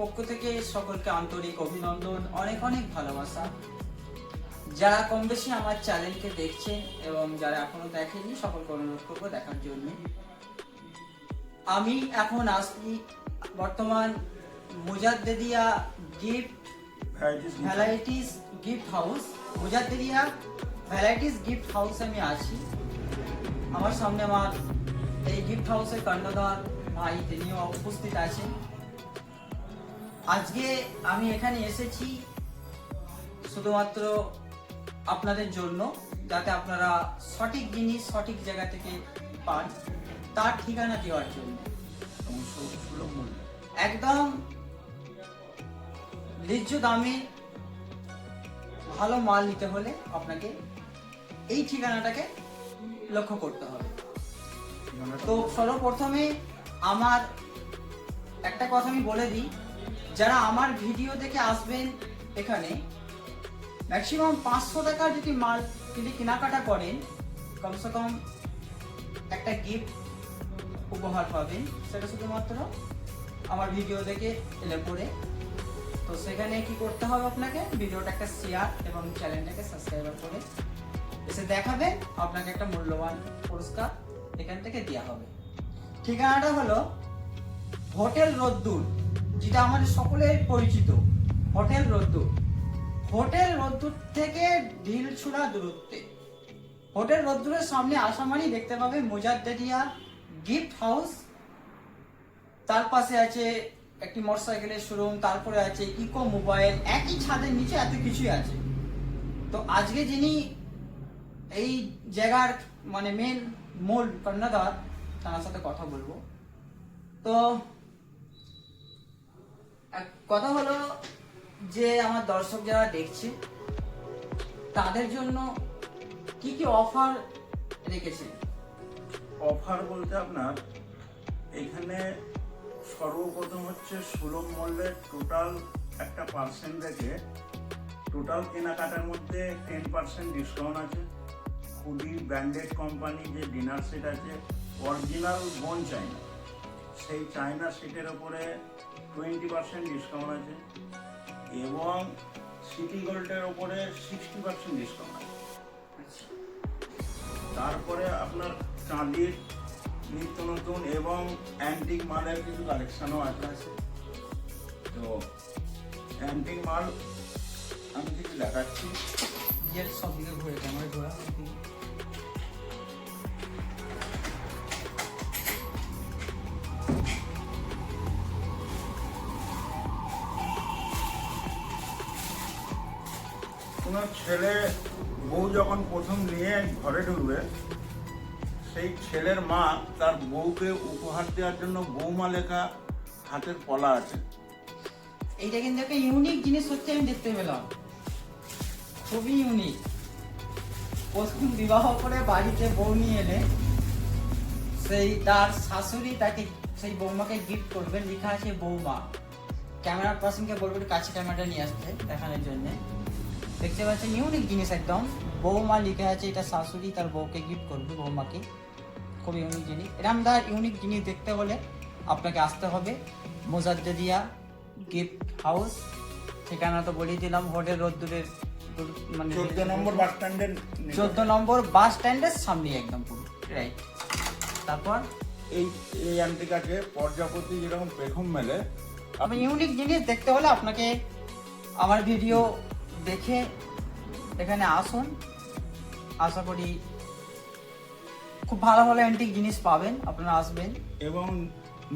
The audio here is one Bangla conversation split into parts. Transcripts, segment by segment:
পক্ষ থেকে সকলকে আন্তরিক অভিনন্দন অনেক অনেক ভালোবাসা। যারা কম বেশি আমার চ্যানেলকে দেখছেন এবং যারা এখনও দেখেনি সকলকে অনুরোধ করব দেখার জন্য। আমি এখন আসছি বর্তমান Mujaddedia gift varieties gift house Mujaddedia varieties gift house আমি আছি। আমার সামনে আমার এই গিফট হাউসের কর্ণধার ভাই তিনিও উপস্থিত আছেন। আজকে আমি এখানে এসেছি শুধুমাত্র আপনাদের জন্য, যাতে আপনারা সঠিক জিনিস, সঠিক জায়গা থেকে পান, তার ঠিকানা দেওয়ার জন্য। একদম ন্যায্য দামে ভালো মাল নিতে হলে আপনাকে এই ঠিকানাটাকে লক্ষ্য করতে হবে। তো সর্বপ্রথমে আমার একটা কথা আমি বলে দিই, যারা আমার ভিডিও দেখে আসবেন এখানে ম্যাক্সিমাম পাঁচশো টাকার যদি মাল যদি কেনাকাটা করেন, কমসে কম একটা গিফট উপহার পাবেন, সেটা শুধুমাত্র আমার ভিডিও দেখে এলে পরে। তো সেখানে কি করতে হবে আপনাকে? ভিডিওটা একটা শেয়ার এবং চ্যানেলটাকে সাবস্ক্রাইবার করে এসে দেখাবেন, আপনাকে একটা মূল্যবান পুরস্কার এখান থেকে দেওয়া হবে। ঠিকানাটা হলো হোটেল রোদ্দুর, যেটা আমাদের সকলের পরিচিত, হোটেল রোদ্দুর। হোটেল রোদ্দুর থেকে ঢিল ঢিলছুড়া দূরত্বে। হোটেল রোদ্দুরের সামনে আসা মানেই দেখতে পাবে মোজাদ্দেদিয়া গিফট হাউস। তার পাশে আছে একটি মোটরসাইকেলের শোরুম, তারপরে আছে ইকো মোবাইল, একই ছাদের নিচে এত কিছুই আছে। তো আজকে যিনি এই জায়গার মানে মেন মূল কর্ণধার তার সাথে কথা বলব। তো, এক কথা হলো যে, আমার দর্শক যারা দেখছে, তাদের জন্য কি কি অফার রেখেছে অফার বলতে আপনার, এখানে সর্বপ্রথম হচ্ছে সুলভ মূল্যের টোটাল একটা পার্সেন্ট রেখে টোটাল কেনাকাটার মধ্যে টেন পার্সেন্ট ডিসকাউন্ট আছে। খুবই ব্র্যান্ডেড কোম্পানি যে ডিনার সেট আছে, অরিজিনাল বোন চাইনা সেই চাইনা সেটের ওপরে টোয়েন্টি পার্সেন্ট ডিসকাউন্ট আছে এবং সিটি গোল্ডের ওপরে সিক্সটি পার্সেন্ট ডিসকাউন্ট আছে। তারপরে আপনার চাঁদির নিত্য নতুন এবং অ্যান্টিক মালের কিছু কালেকশনও আছে। তো অ্যান্টিক মাল আমি কিছু দেখাচ্ছি। যে সব দিকে ঘুরে ক্যামেরা ঘোরা কোনো ছেলে বউ যখন প্রথম নিয়ে ঘরে ঢুকবে সেই ছেলের মা তার বউকে উপহার দেওয়ার জন্য বৌমা লেখা হাতের পলা আছে। এইটা কিন্তু একটা ইউনিক জিনিস হচ্ছে আমি দেখতে পেলাম। খুবই ইউনিক প্রথম বিবাহ করে বাড়িতে বউ নিয়ে এলে, সেই তার শাশুড়ি তাকে, সেই বৌমাকে গিফট করবে লেখা আছে বৌমা। ক্যামেরার পার্সনকে বলবে কাছে ক্যামেরাটা নিয়ে আসতে দেখানোর জন্য। দেখতে পাচ্ছেন ইউনিক জিনিস একদম। বৌমা লিখে আছে, এটা শাশুড়ি তার বউকে গিফট করবে বৌমাকে। খুব ইউনিক জিনিস। এরকম তার ইউনিক জিনিস দেখতে হলে আপনাকে আসতে হবে। Mojaddedia gift house. ঠিকানা তো বলেই দিলাম, হোটেল রোদ্দুরের দূর- মানে চোদ্দ নম্বর বাস স্ট্যান্ডের চোদ্দ নম্বর বাস স্ট্যান্ডের সামনে একদম পুরো রাইট তারপর? এই এই অ্যান্টিকাকে পর্যাপতি যেরকম পেখম মেলে আপনি ইউনিক জিনিস দেখতে হলে আপনাকে আমার ভিডিও দেখে এখানে আসুন। আশা করি খুব ভালো ভালো অ্যান্টিক জিনিস পাবেন আপনারা আসবেন। এবং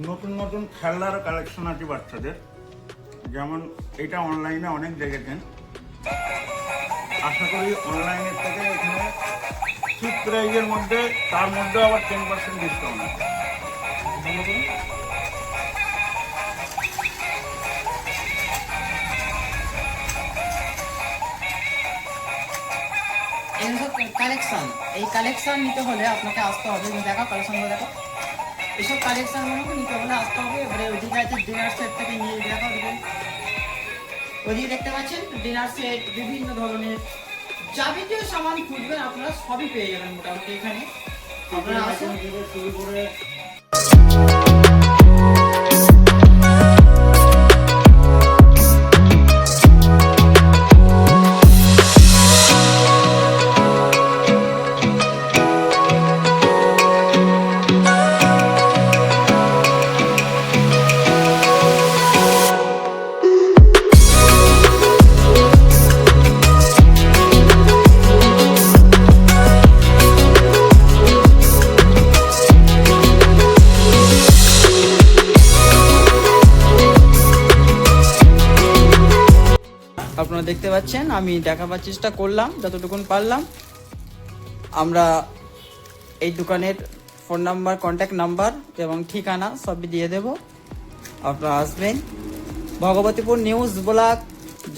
নতুন নতুন খেলনার কালেকশন আছে বাচ্চাদের। যেমন এটা অনলাইনে অনেক দেখেছেন। আশা করি অনলাইনের থেকে এখানে ঠিক প্রাইজের মধ্যে, তার মধ্যে আবার টেন পার্সেন্ট ডিসকাউন্ট আছে। কালেকশন এই কালেকশন নিতে হলে আপনাকে আসতে হবে। দেখো কালেকশনগুলো দেখো। এইসব কালেকশনগুলোকে নিতে হলে আসতে হবে। এবারে আছে ডিনার সেট থেকে নিয়ে ওদিকে দেখতে পাচ্ছেন ডিনার সেট বিভিন্ন ধরনের যাবতীয় সামান খুঁজবেন, আপনারা সবই পেয়ে যাবেন মোটামুটি এখানে। আপনারা আসুন। দেখতে পাচ্ছেন, আমি দেখাবার চেষ্টা করলাম, যতটুকুন পারলাম। আমরা এই দোকানের ফোন নাম্বার কন্ট্যাক্ট নাম্বার এবং ঠিকানা সবই দিয়ে দেব। আপনারা আসবেন। ভগবতীপুর নিউজ ব্লগ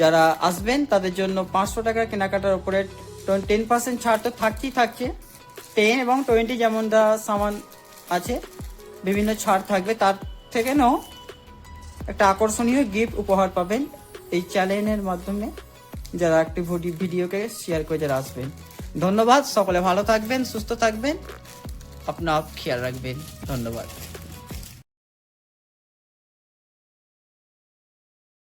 যারা আসবেন, তাদের জন্য পাঁচশো টাকা কেনাকাটার উপরে টেন পার্সেন্ট ছাড় তো থাকতেই থাকছে। টেন এবং টোয়েন্টি যেমন দা সামান আছে, বিভিন্ন ছাড় থাকবে, তার থেকে নাও একটা আকর্ষণীয় গিফট উপহার পাবেন। এই চ্যানেলের মাধ্যমে যারা একটি ভিডিওকে শেয়ার করে যারা আসবেন। ধন্যবাদ, সকলে ভালো থাকবেন, সুস্থ থাকবেন। আপনার খেয়াল রাখবেন। ধন্যবাদ।